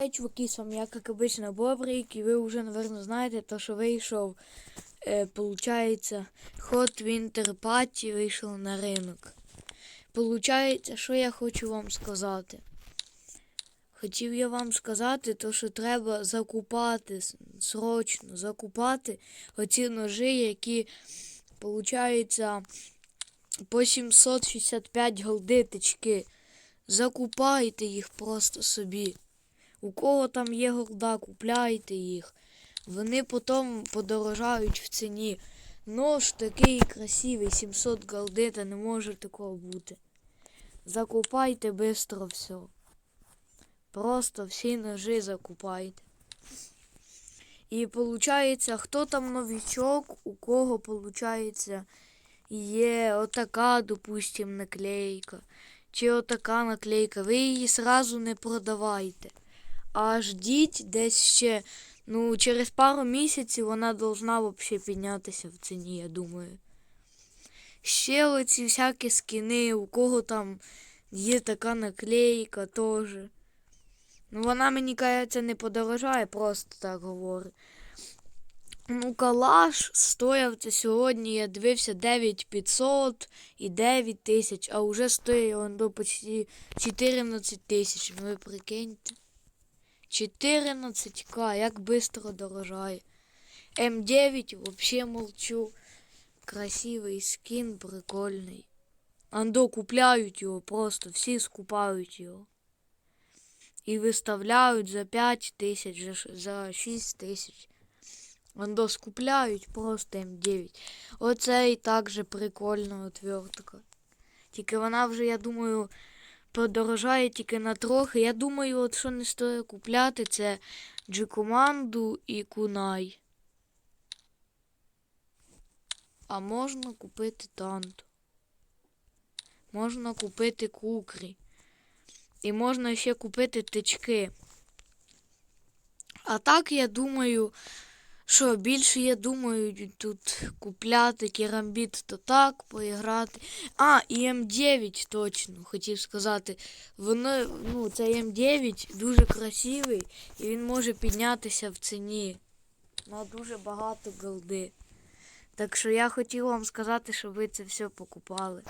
Hey, чуваки, с вами я, как обычно, Бобрик, и вы уже, наверное, знаете, то, что вийшов, е, получается, Hot Winter Party вийшов на ринок. Получається, що я хочу вам сказати. Хотів я вам сказати, то, що треба закупати, срочно закупати оці ножи, які, получається, по 765 голдиточки. Закупайте їх просто собі. У кого там є голда, купляйте їх. Вони потім подорожають в ціні. Нож такий красивий, 700 голди, та не може такого бути. Закупайте швидко все. Просто всі ножи закупайте. І виходить, хто там новичок, у кого виходить, є отака, допустим, наклейка. Чи отака наклейка. Ви її сразу не продавайте. А ждіть десь ще, ну, через пару місяців вона должна взагалі піднятися в ціні, я думаю. Ще оці всякі скини, у кого там є така наклейка теж. Ну, вона, мені кажеться, не подорожає, просто так говорю. Ну, калаш стояв це сьогодні, я дивився 9500 і 9 тисяч, а вже стоїть до почти 14 тисяч. Ну ви прикиньте. 14к, як швидко дорожає. М9 вообще молчу. Красивий скін, прикольний. Андо купляють його просто, всі скупають його. І виставляють за 5 тисяч, за за 6 тисяч. Андо скупляють просто М9. Оце і так же прикольна отвертка. Тільки вона вже, я думаю, подорожає тільки на трохи. Я думаю, от що не стоїть купляти, це G-команду і Кунай. А можна купити Танту. Можна купити кукрі. І можна ще купити тички. А так, я думаю, що більше, я думаю, тут купляти керамбіт то так, поіграти. А, і М9 точно хотів сказати. Воно, ну, цей М9 дуже красивий і він може піднятися в ціні на дуже багато голди. Так що я хотів вам сказати, щоб ви це все покупали.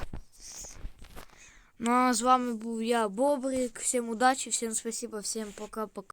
Ну а з вами був я, Бобрик. Всім удачі, всім спасибо, всім пока-пока.